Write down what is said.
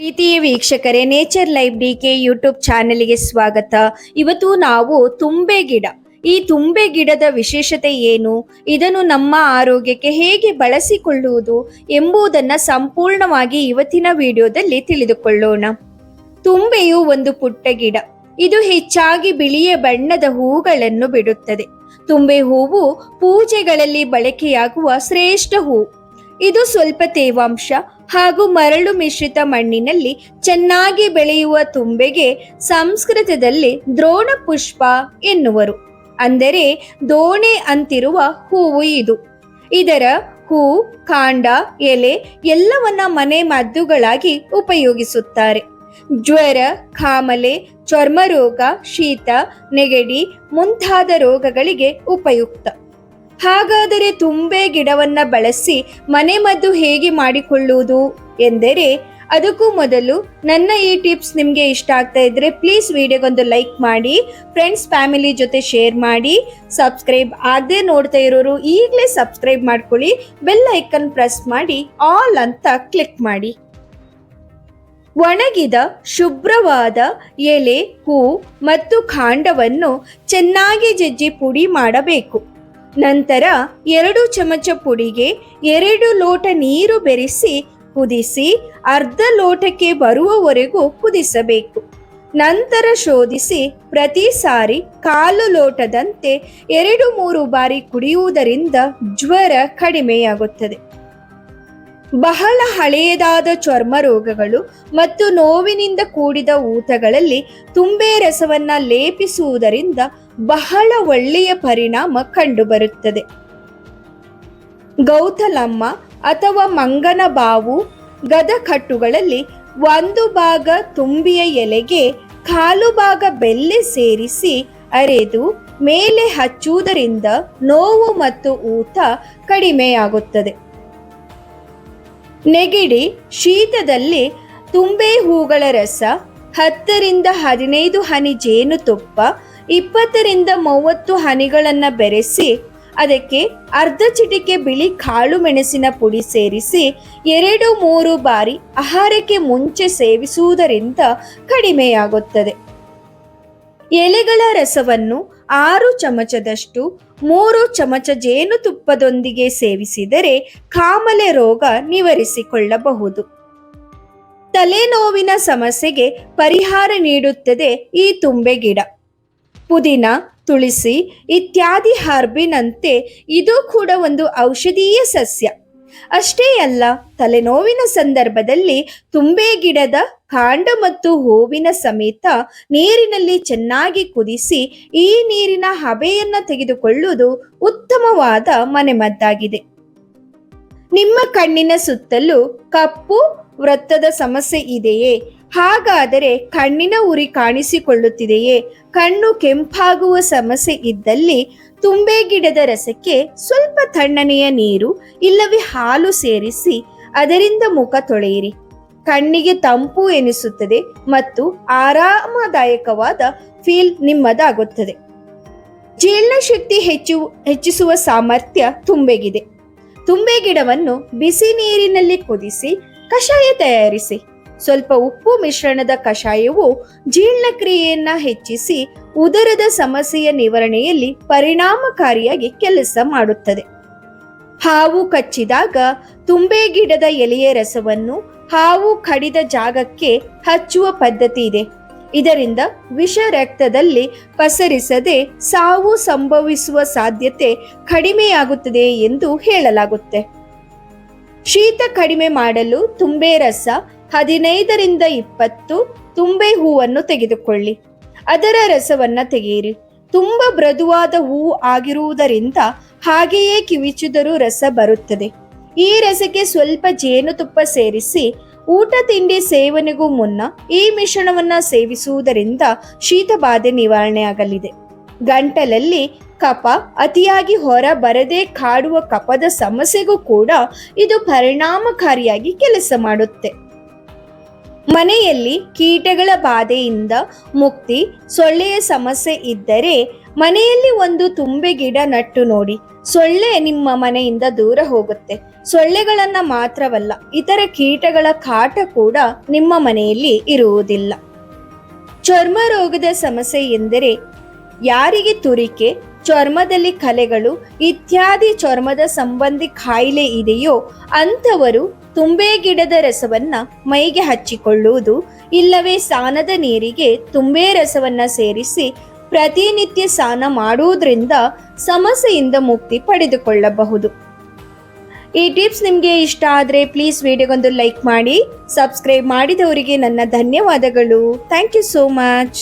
ಪ್ರೀತಿಯ ವೀಕ್ಷಕರೇ Nature Live D K YouTube ಚಾನೆಲ್ಗೆ ಸ್ವಾಗತ. ಇವತ್ತು ನಾವು ತುಂಬೆ ಗಿಡ. ಈ ತುಂಬೆ ಗಿಡದ ವಿಶೇಷತೆ ಏನು? ಇದನ್ನು ನಮ್ಮ ಆರೋಗ್ಯಕ್ಕೆ ಹೇಗೆ ಬಳಸಿಕೊಳ್ಳುವುದು ಎಂಬುದನ್ನ ಸಂಪೂರ್ಣವಾಗಿ ಇವತ್ತಿನ ವಿಡಿಯೋದಲ್ಲಿ ತಿಳಿದುಕೊಳ್ಳೋಣ. ತುಂಬೆಯು ಒಂದು ಪುಟ್ಟ ಗಿಡ. ಇದು ಹೆಚ್ಚಾಗಿ ಬಿಳಿಯ ಬಣ್ಣದ ಹೂಗಳನ್ನು ಬಿಡುತ್ತದೆ. ತುಂಬೆ ಹೂವು ಪೂಜೆಗಳಲ್ಲಿ ಬಳಕೆಯಾಗುವ ಶ್ರೇಷ್ಠ ಹೂವು ಇದು ಸ್ವಲ್ಪ ತೇವಾಂಶ ಹಾಗೂ ಮರಳು ಮಿಶ್ರಿತ ಮಣ್ಣಿನಲ್ಲಿ ಚೆನ್ನಾಗಿ ಬೆಳೆಯುವ ತುಂಬೆಗೆ ಸಂಸ್ಕೃತದಲ್ಲಿ ದ್ರೋಣ ಪುಷ್ಪ ಎನ್ನುವರು. ಅಂದರೆ ದೋಣೆ ಅಂತಿರುವ ಹೂವು ಇದು. ಇದರ ಹೂ, ಕಾಂಡ, ಎಲೆ ಎಲ್ಲವನ್ನ ಮನೆ ಮದ್ದುಗಳಾಗಿ ಉಪಯೋಗಿಸುತ್ತಾರೆ. ಜ್ವರ, ಕಾಮಲೆ, ಚರ್ಮರೋಗ, ಶೀತ, ನೆಗಡಿ ಮುಂತಾದ ರೋಗಗಳಿಗೆ ಉಪಯುಕ್ತ. ಹಾಗಾದರೆ ತುಂಬೆ ಗಿಡವನ್ನ ಬಳಸಿ ಮನೆಮದ್ದು ಹೇಗೆ ಮಾಡಿಕೊಳ್ಳುವುದು ಎಂದರೆ ಅದಕ್ಕೂ ಮೊದಲು ನನ್ನ ಈ ಟಿಪ್ಸ್ ನಿಮಗೆ ಇಷ್ಟ ಆಗ್ತಾ ಇದ್ರೆ ಪ್ಲೀಸ್ ವಿಡಿಯೋಗೊಂದು ಲೈಕ್ ಮಾಡಿ ಫ್ರೆಂಡ್ಸ್ ಫ್ಯಾಮಿಲಿ ಜೊತೆ ಶೇರ್ ಮಾಡಿ ಸಬ್ಸ್ಕ್ರೈಬ್ ಆಗದೆ ನೋಡ್ತಾ ಇರೋರು ಈಗಲೇ ಸಬ್ಸ್ಕ್ರೈಬ್ ಮಾಡ್ಕೊಳ್ಳಿ ಬೆಲ್ ಐಕನ್ ಪ್ರೆಸ್ ಮಾಡಿ ಆಲ್ ಅಂತ ಕ್ಲಿಕ್ ಮಾಡಿ. ಒಣಗಿದ ಶುಭ್ರವಾದ ಎಲೆ, ಹೂ ಮತ್ತು ಕಾಂಡವನ್ನು ಚೆನ್ನಾಗಿ ಜಜ್ಜಿ ಪುಡಿ ಮಾಡಬೇಕು. ನಂತರ ಎರಡು ಚಮಚ ಪುಡಿಗೆ ಎರಡು ಲೋಟ ನೀರು ಬೆರೆಸಿ ಕುದಿಸಿ ಅರ್ಧ ಲೋಟಕ್ಕೆ ಬರುವವರೆಗೂ ಕುದಿಸಬೇಕು. ನಂತರ ಶೋಧಿಸಿ ಪ್ರತಿ ಸಾರಿ ಕಾಲು ಲೋಟದಂತೆ ಎರಡು ಮೂರು ಬಾರಿ ಕುಡಿಯುವುದರಿಂದ ಜ್ವರ ಕಡಿಮೆಯಾಗುತ್ತದೆ. ಬಹಳ ಹಳೆಯದಾದ ಚರ್ಮ ರೋಗಗಳು ಮತ್ತು ನೋವಿನಿಂದ ಕೂಡಿದ ಊತಗಳಲ್ಲಿ ತುಂಬೆ ರಸವನ್ನ ಲೇಪಿಸುವುದರಿಂದ ಬಹಳ ಒಳ್ಳೆಯ ಪರಿಣಾಮ ಕಂಡುಬರುತ್ತದೆ. ಗೌತಲಮ್ಮ ಅಥವಾ ಮಂಗನ ಬಾವು ಗದಕಟ್ಟುಗಳಲ್ಲಿ ಒಂದು ಭಾಗ ತುಂಬಿಯ ಎಲೆಗೆ ಕಾಲು ಭಾಗ ಬೆಲ್ಲೆ ಸೇರಿಸಿ ಅರೆದು ಮೇಲೆ ಹಚ್ಚುವುದರಿಂದ ನೋವು ಮತ್ತು ಊತ ಕಡಿಮೆಯಾಗುತ್ತದೆ. ನೆಗಡಿ ಶೀತದಲ್ಲಿ ತುಂಬೆ ಹೂಗಳ ರಸ, ಹತ್ತರಿಂದ ಹದಿನೈದು ಹನಿ ಜೇನುತುಪ್ಪ, ಇಪ್ಪತ್ತರಿಂದ ಮೂವತ್ತು ಹನಿಗಳನ್ನು ಬೆರೆಸಿ, ಅದಕ್ಕೆ ಅರ್ಧ ಚಿಟಿಕೆ ಬಿಳಿ ಕಾಳು ಮೆಣಸಿನ ಪುಡಿ ಸೇರಿಸಿ, ಎರಡು ಮೂರು ಬಾರಿ ಆಹಾರಕ್ಕೆ ಮುಂಚೆ ಸೇವಿಸುವುದರಿಂದ ಕಡಿಮೆಯಾಗುತ್ತದೆ. ಎಲೆಗಳ ರಸವನ್ನು ಆರು ಚಮಚದಷ್ಟು, ಮೂರು ಚಮಚ ಜೇನುತುಪ್ಪದೊಂದಿಗೆ ಸೇವಿಸಿದರೆ ಕಾಮಲೆ ರೋಗ ನಿವಾರಿಸಿಕೊಳ್ಳಬಹುದು. ತಲೆನೋವಿನ ಸಮಸ್ಯೆಗೆ ಪರಿಹಾರ ನೀಡುತ್ತದೆ ಈ ತುಂಬೆ ಗಿಡ. ಪುದೀನ, ತುಳಸಿ ಇತ್ಯಾದಿ ಹರ್ಬಿನಂತೆ ಇದು ಕೂಡ ಒಂದು ಔಷಧೀಯ ಸಸ್ಯ. ಅಷ್ಟೇ ಅಲ್ಲ, ತಲೆನೋವಿನ ಸಂದರ್ಭದಲ್ಲಿ ತುಂಬೆ ಗಿಡದ ಕಾಂಡ ಮತ್ತು ಹೂವಿನ ಸಮೇತ ನೀರಿನಲ್ಲಿ ಚೆನ್ನಾಗಿ ಕುದಿಸಿ ಈ ನೀರಿನ ಹಬೆಯನ್ನ ತೆಗೆದುಕೊಳ್ಳುವುದು ಉತ್ತಮವಾದ ಮನೆಮದ್ದಾಗಿದೆ. ನಿಮ್ಮ ಕಣ್ಣಿನ ಸುತ್ತಲೂ ಕಪ್ಪು ವೃತ್ತದ ಸಮಸ್ಯೆ ಇದೆಯೇ? ಹಾಗಾದರೆ ಕಣ್ಣಿನ ಉರಿ ಕಾಣಿಸಿಕೊಳ್ಳುತ್ತಿದೆಯೇ? ಕಣ್ಣು ಕೆಂಪಾಗುವ ಸಮಸ್ಯೆ ಇದ್ದಲ್ಲಿ ತುಂಬೆ ಗಿಡದ ರಸಕ್ಕೆ ಸ್ವಲ್ಪ ತಣ್ಣನೆಯ ನೀರು, ಇಲ್ಲವೇ ಹಾಲು ಸೇರಿಸಿ ಅದರಿಂದ ಮುಖ ತೊಳೆಯಿರಿ. ಕಣ್ಣಿಗೆ ತಂಪು ಎನಿಸುತ್ತದೆ ಮತ್ತು ಆರಾಮದಾಯಕವಾದ ಫೀಲ್ ನಿಮ್ಮದಾಗುತ್ತದೆ. ಜೀರ್ಣಶಕ್ತಿ ಹೆಚ್ಚು, ಹೆಚ್ಚಿಸುವ ಸಾಮರ್ಥ್ಯ ತುಂಬೆಗಿದೆ. ತುಂಬೆ ಗಿಡವನ್ನು ಬಿಸಿ ನೀರಿನಲ್ಲಿ ಕುದಿಸಿ, ಕಷಾಯ ತಯಾರಿಸಿ. ಸ್ವಲ್ಪ ಉಪ್ಪು ಮಿಶ್ರಣದ ಕಷಾಯವು ಜೀರ್ಣಕ್ರಿಯೆಯನ್ನ ಹೆಚ್ಚಿಸಿ, ಉದರದ ಸಮಸ್ಯೆಯ ನಿವಾರಣೆಯಲ್ಲಿ ಪರಿಣಾಮಕಾರಿಯಾಗಿ ಕೆಲಸ ಮಾಡುತ್ತದೆ. ಹಾವು ಕಚ್ಚಿದಾಗ ತುಂಬೆ ಗಿಡದ ಎಲೆಯ ರಸವನ್ನು ಹಾವು ಕಡಿದ ಜಾಗಕ್ಕೆ ಹಚ್ಚುವ ಪದ್ಧತಿ ಇದೆ. ಇದರಿಂದ ವಿಷ ರಕ್ತದಲ್ಲಿ ಪಸರಿಸದೆ ಸಾವು ಸಂಭವಿಸುವ ಸಾಧ್ಯತೆ ಕಡಿಮೆಯಾಗುತ್ತದೆ ಎಂದು ಹೇಳಲಾಗುತ್ತೆ. ಶೀತ ಕಡಿಮೆ ಮಾಡಲು ತುಂಬೆ ರಸ, ಹದಿನೈದರಿಂದ ಇಪ್ಪತ್ತು ತುಂಬೆ ಹೂವನ್ನು ತೆಗೆದುಕೊಳ್ಳಿ. ಅದರ ರಸವನ್ನು ತೆಗೆಯಿರಿ. ತುಂಬ ಮೃದುವಾದ ಹೂವು ಆಗಿರುವುದರಿಂದ ಹಾಗೆಯೇ ಕಿವಿಚಿದರೂ ರಸ ಬರುತ್ತದೆ. ಈ ರಸಕ್ಕೆ ಸ್ವಲ್ಪ ಜೇನುತುಪ್ಪ ಸೇರಿಸಿ ಊಟ ತಿಂಡಿ ಸೇವನೆಗೂ ಮುನ್ನ ಈ ಮಿಶ್ರಣವನ್ನ ಸೇವಿಸುವುದರಿಂದ ಶೀತಬಾಧೆ ನಿವಾರಣೆಯಾಗಲಿದೆ. ಗಂಟಲಲ್ಲಿ ಕಫ ಅತಿಯಾಗಿ ಹೊರ ಬರದೆ ಕಾಡುವ ಕಪದ ಸಮಸ್ಯೆಗೂ ಕೂಡ ಇದು ಪರಿಣಾಮಕಾರಿಯಾಗಿ ಕೆಲಸ ಮಾಡುತ್ತೆ. ಮನೆಯಲ್ಲಿ ಕೀಟಗಳ ಬಾಧೆಯಿಂದ ಮುಕ್ತಿ, ಸೊಳ್ಳೆಯ ಸಮಸ್ಯೆ ಇದ್ದರೆ ಮನೆಯಲ್ಲಿ ಒಂದು ತುಂಬೆ ಗಿಡ ನಟ್ಟು ನೋಡಿ. ಸೊಳ್ಳೆ ನಿಮ್ಮ ಮನೆಯಿಂದ ದೂರ ಹೋಗುತ್ತೆ. ಸೊಳ್ಳೆಗಳನ್ನ ಮಾತ್ರವಲ್ಲ, ಇತರ ಕೀಟಗಳ ಕಾಟ ಕೂಡ ನಿಮ್ಮ ಮನೆಯಲ್ಲಿ ಇರುವುದಿಲ್ಲ. ಚರ್ಮ ರೋಗದ ಸಮಸ್ಯೆ ಎಂದರೆ ಯಾರಿಗೆ ತುರಿಕೆ, ಚರ್ಮದಲ್ಲಿ ಕಲೆಗಳು, ಇತ್ಯಾದಿ ಚರ್ಮದ ಸಂಬಂಧಿ ಕಾಯಿಲೆ ಇದೆಯೋ ಅಂಥವರು ತುಂಬೆ ಗಿಡದ ರಸವನ್ನ ಮೈಗೆ ಹಚ್ಚಿಕೊಳ್ಳುವುದು, ಇಲ್ಲವೇ ಸ್ನಾನದ ನೀರಿಗೆ ತುಂಬೆ ರಸವನ್ನ ಸೇರಿಸಿ ಪ್ರತಿನಿತ್ಯ ಸ್ನಾನ ಮಾಡುವುದರಿಂದ ಸಮಸ್ಯೆಯಿಂದ ಮುಕ್ತಿ ಪಡೆದುಕೊಳ್ಳಬಹುದು. ಈ ಟಿಪ್ಸ್ ನಿಮಗೆ ಇಷ್ಟ ಆದರೆ ಪ್ಲೀಸ್ ವಿಡಿಯೋಗೊಂದು ಲೈಕ್ ಮಾಡಿ, ಸಬ್ಸ್ಕ್ರೈಬ್ ಮಾಡಿದವರಿಗೆ ನನ್ನ ಧನ್ಯವಾದಗಳು. Thank you so much.